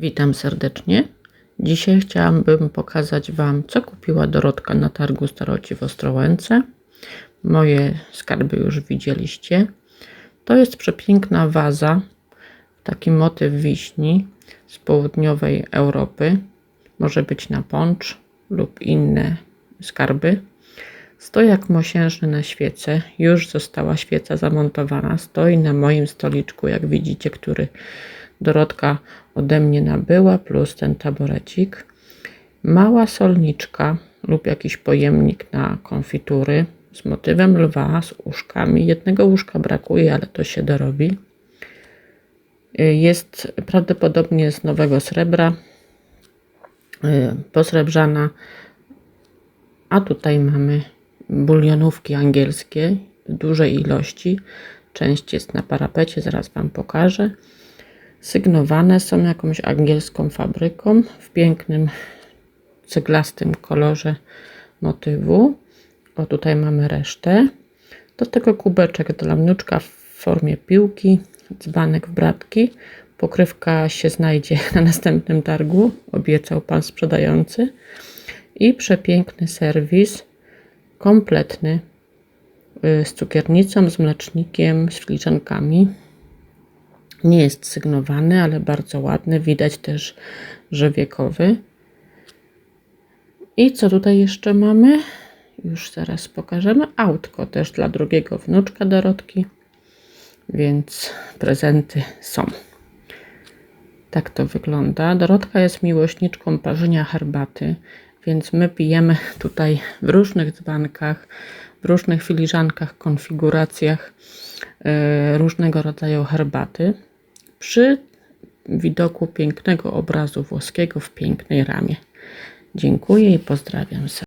Witam serdecznie. Dzisiaj chciałabym pokazać Wam, co kupiła Dorotka na targu Staroci w Ostrołęce. Moje skarby już widzieliście. To jest przepiękna waza, taki motyw wiśni z południowej Europy. Może być na poncz lub inne skarby. Stoi jak mosiężny na świece. Już została świeca zamontowana. Stoi na moim stoliczku, jak widzicie, który Dorotka ode mnie nabyła, plus ten taborecik. Mała solniczka lub jakiś pojemnik na konfitury z motywem lwa, z uszkami. Jednego łóżka brakuje, ale to się dorobi. Jest prawdopodobnie z nowego srebra, posrebrzana. A tutaj mamy bulionówki angielskie w dużej ilości. Część jest na parapecie, zaraz Wam pokażę. Sygnowane są jakąś angielską fabryką w pięknym ceglastym kolorze motywu. O, tutaj mamy resztę. Do tego kubeczek dla wnuczka w formie piłki, dzbanek w bratki. Pokrywka się znajdzie na następnym targu, obiecał pan sprzedający. I przepiękny serwis, kompletny, y, z cukiernicą, z mlecznikiem, z filiżankami. Nie jest sygnowany, ale bardzo ładny. Widać też, że wiekowy. I co tutaj jeszcze mamy? Już zaraz pokażemy. Autko też dla drugiego wnuczka Dorotki. Więc prezenty są. Tak to wygląda. Dorotka jest miłośniczką parzenia herbaty, więc my pijemy tutaj w różnych dzbankach, w różnych filiżankach, konfiguracjach yy, różnego rodzaju herbaty przy widoku pięknego obrazu włoskiego w pięknej ramie. Dziękuję i pozdrawiam serdecznie.